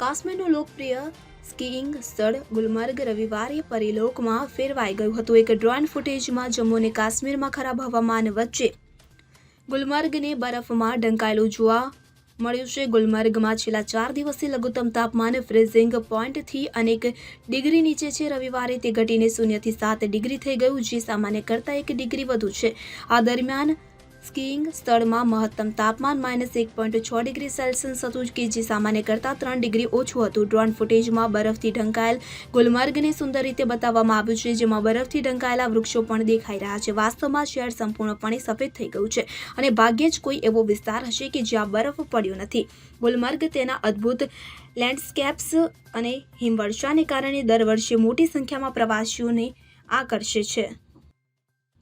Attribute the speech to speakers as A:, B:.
A: કાશ્મીરનું લોકપ્રિય સ્કીઇંગ સ્થળ ગુલમર્ગ રવિવારે પરિલોકમાં ફેરવાઈ ગયું હતું. એક ડ્રોન ફૂટેજમાં જમ્મુ અને કાશ્મીરમાં ખરાબ હવામાન વચ્ચે ગુલમર્ગને બરફમાં ઢંકાયેલું જોવા મળ્યું છે. ગુલમર્ગમાં છેલ્લા ચાર દિવસથી લઘુત્તમ તાપમાન ફ્રીઝિંગ પોઈન્ટથી અનેક ડિગ્રી નીચે છે. રવિવારે તે ઘટીને શૂન્યથી સાત ડિગ્રી થઈ ગયું, જે સામાન્ય કરતાં એક ડિગ્રી વધુ છે. આ દરમિયાન સ્કીઇંગ સ્થળમાં મહત્તમ તાપમાન માઇનસ એક પોઈન્ટ છ ડિગ્રી સેલ્સિયસ હતું કે જે સામાન્ય કરતાં ત્રણ ડિગ્રી ઓછું હતું. ડ્રોન ફૂટેજમાં બરફથી ઢંકાયેલ ગુલમર્ગને સુંદર રીતે બતાવવામાં આવ્યું છે, જેમાં બરફથી ઢંકાયેલા વૃક્ષો પણ દેખાઈ રહ્યા છે. વાસ્તવમાં શહેર સંપૂર્ણપણે સફેદ થઈ ગયું છે અને ભાગ્યે જ કોઈ એવો વિસ્તાર હશે કે જ્યાં બરફ પડ્યો નથી. ગુલમર્ગ તેના અદ્ભુત લેન્ડસ્કેપ્સ અને હિમવર્ષાને કારણે દર વર્ષે મોટી સંખ્યામાં પ્રવાસીઓને આકર્ષે છે.